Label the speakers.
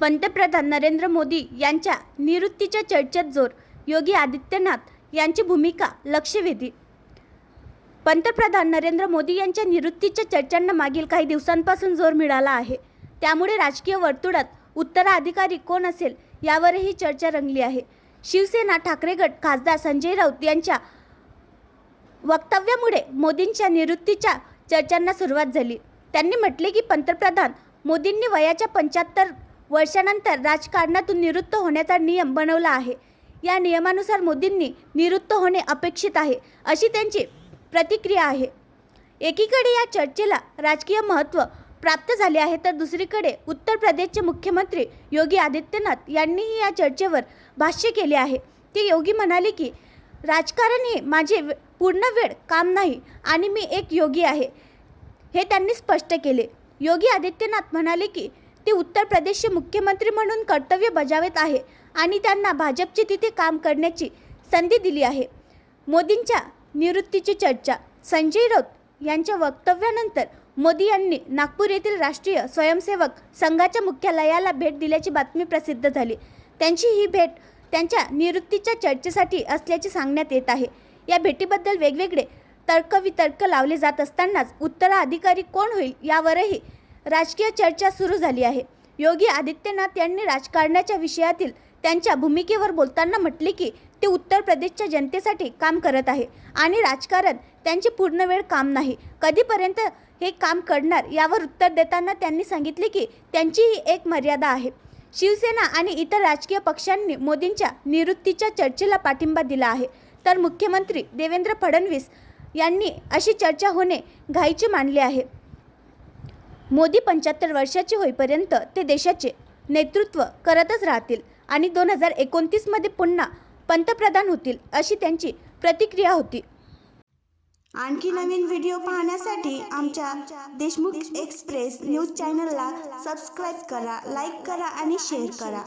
Speaker 1: पंतप्रधान नरेंद्र मोदी यांच्या निवृत्तीच्या चर्चेत जोर योगी आदित्यनाथ यांची भूमिका लक्षवेधी. पंतप्रधान नरेंद्र मोदी यांच्या निवृत्तीच्या चर्चांना मागील काही दिवसांपासून जोर मिळाला आहे. त्यामुळे राजकीय वर्तुळात उत्तराधिकारी कोण असेल यावरही चर्चा रंगली आहे. शिवसेना ठाकरे गट खासदार संजय राऊत यांच्या वक्तव्यामुळे मोदींच्या निवृत्तीच्या चर्चांना सुरुवात झाली. त्यांनी म्हटले की पंतप्रधान मोदींनी वयाच्या पंच्याहत्तर वर्षानंतर राजकारणातून निवृत्त होण्याचा नियम बनवला आहे. या नियमानुसार मोदींनी निवृत्त होणे अपेक्षित आहे अशी त्यांची प्रतिक्रिया आहे. एकीकडे या चर्चेला राजकीय महत्त्व प्राप्त झाले आहे तर दुसरीकडे उत्तर प्रदेशचे मुख्यमंत्री योगी आदित्यनाथ यांनीही या चर्चेवर भाष्य केले आहे. ते योगी म्हणाले की राजकारण हे माझे वे- पूर्ण वेळ काम नाही आणि मी एक योगी आहे हे त्यांनी स्पष्ट केले. योगी आदित्यनाथ म्हणाले की ते उत्तर प्रदेशचे मुख्यमंत्री म्हणून कर्तव्य बजावत आहे आणि त्यांना भाजपचे तिथे काम करण्याची संधी दिली आहे. मोदींच्या निवृत्तीची चर्चा संजय राऊत यांच्या वक्तव्यानंतर मोदी यांनी नागपूर येथील राष्ट्रीय स्वयंसेवक संघाच्या मुख्यालयाला भेट दिल्याची बातमी प्रसिद्ध झाली. त्यांची ही भेट त्यांच्या निवृत्तीच्या चर्चेसाठी असल्याचे सांगण्यात येत आहे. या भेटीबद्दल वेगवेगळे तर्कवितर्क लावले जात असतानाच उत्तराधिकारी कोण होईल यावरही राजकीय चर्चा सुरू झाली आहे. योगी आदित्यनाथ यांनी राजकारणाच्या विषयातील त्यांच्या भूमिकेवर बोलताना म्हटले की ते उत्तर प्रदेशच्या जनतेसाठी काम करत आहे आणि राजकारण त्यांची पूर्ण वेळ काम नाही. कधीपर्यंत हे काम करणार यावर उत्तर देताना त्यांनी सांगितले की त्यांचीही एक मर्यादा आहे. शिवसेना आणि इतर राजकीय पक्षांनी मोदींच्या निवृत्तीच्या चर्चेला पाठिंबा दिला आहे. तर मुख्यमंत्री देवेंद्र फडणवीस यांनी अशी चर्चा होणे घाईचे मानले आहे. मोदी पंच्याहत्तर वर्षाचे होईपर्यंत ते देशाचे नेतृत्व करतच राहतील आणि दोन हजार एकोणतीसमध्ये पुन्हा पंतप्रधान होतील अशी त्यांची प्रतिक्रिया होती.
Speaker 2: आणखी नवीन व्हिडिओ पाहण्यासाठी आमच्या देशमुख एक्सप्रेस न्यूज चॅनलला सबस्क्राईब करा लाईक करा आणि शेअर करा.